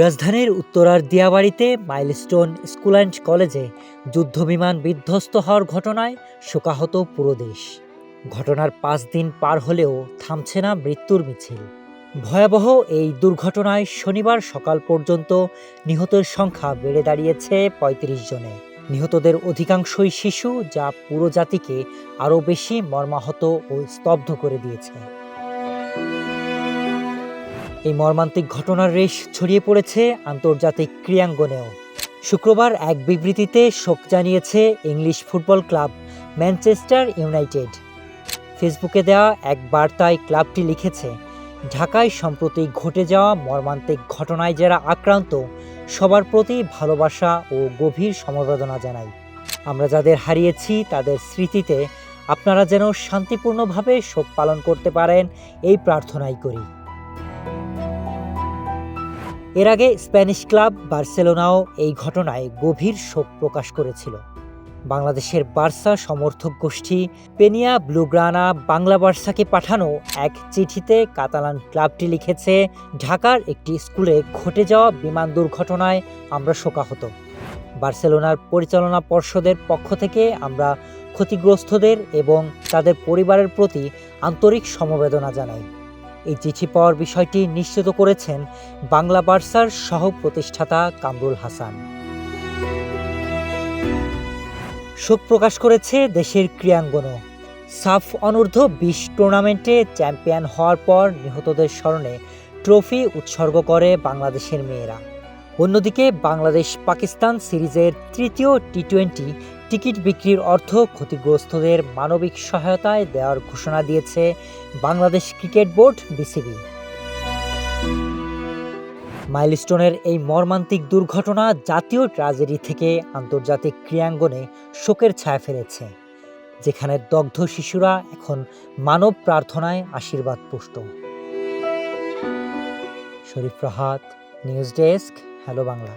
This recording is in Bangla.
রাজধানীর উত্তরার দিয়াবাড়িতে মাইলস্টোন স্কুল অ্যান্ড কলেজে যুদ্ধবিমান বিধ্বস্ত হওয়ার ঘটনায় শোকাহত পুরো দেশ। ঘটনার পাঁচ দিন পার হলেও থামছে না মৃত্যুর মিছিল। ভয়াবহ এই দুর্ঘটনায় শনিবার সকাল পর্যন্ত নিহতের সংখ্যা বেড়ে দাঁড়িয়েছে পঁয়ত্রিশ জনে। নিহতদের অধিকাংশই শিশু, যা পুরো জাতিকে আরও বেশি মর্মাহত ও স্তব্ধ করে দিয়েছে। এই মর্মান্তিক ঘটনার রেশ ছড়িয়ে পড়েছে আন্তর্জাতিক ক্রীড়াঙ্গনেও। শুক্রবার এক বিবৃতিতে শোক জানিয়েছে English football club Manchester United. ফেসবুকে দেওয়া এক বার্তায় ক্লাবটি লিখেছে, ঢাকায় সম্প্রতি ঘটে যাওয়া মর্মান্তিক ঘটনায় যারা আক্রান্ত, সবার প্রতি ভালোবাসা ও গভীর সমবেদনা জানাই। আমরা যাদের হারিয়েছি তাদের স্মৃতিতে আপনারা যেন শান্তিপূর্ণভাবে শোক পালন করতে পারেন, এই প্রার্থনাই করি। এর আগে স্প্যানিশ ক্লাব বার্সেলোনাও এই ঘটনায় গভীর শোক প্রকাশ করেছিল। বাংলাদেশের বার্সা সমর্থক গোষ্ঠী পেনিয়া ব্লুগ্রানা বাংলা বার্সাকে পাঠানো এক চিঠিতে কাতালান ক্লাবটি লিখেছে, ঢাকার একটি স্কুলে ঘটে যাওয়া বিমান দুর্ঘটনায় আমরা শোকাহত। বার্সেলোনার পরিচালনা পর্ষদের পক্ষ থেকে আমরা ক্ষতিগ্রস্তদের এবং তাদের পরিবারের প্রতি আন্তরিক সমবেদনা জানাই। এই চিঠি পাওয়ার বিষয়টি নিশ্চিত করেছেন বাংলা বার্সার সহ প্রতিষ্ঠাতা কামরুল হাসান। শোক প্রকাশ করেছে দেশের ক্রীড়াঙ্গনও। সাফ অনূর্ধ্ব বিশ টুর্নামেন্টে চ্যাম্পিয়ন হওয়ার পর নিহতদের স্মরণে ট্রফি উৎসর্গ করে বাংলাদেশের মেয়েরা। অন্যদিকে বাংলাদেশ পাকিস্তান সিরিজের তৃতীয় টি টোয়েন্টি টিকিট বিক্রির অর্থ ক্ষতিগ্রস্তদের মানবিক সহায়তায় দেওয়ার ঘোষণা দিয়েছে বাংলাদেশ ক্রিকেট বোর্ড বিসিবি। মাইলস্টোনের এই মর্মান্তিক দুর্ঘটনা জাতীয় ট্র্যাজেডি থেকে আন্তর্জাতিক ক্রীড়াঙ্গনে শোকের ছায়া ফেলেছে, যেখানে দগ্ধ শিশুরা এখন মানব প্রার্থনায় আশীর্বাদ পুষ্ট। Sharif Rahat, news desk hello Bangla.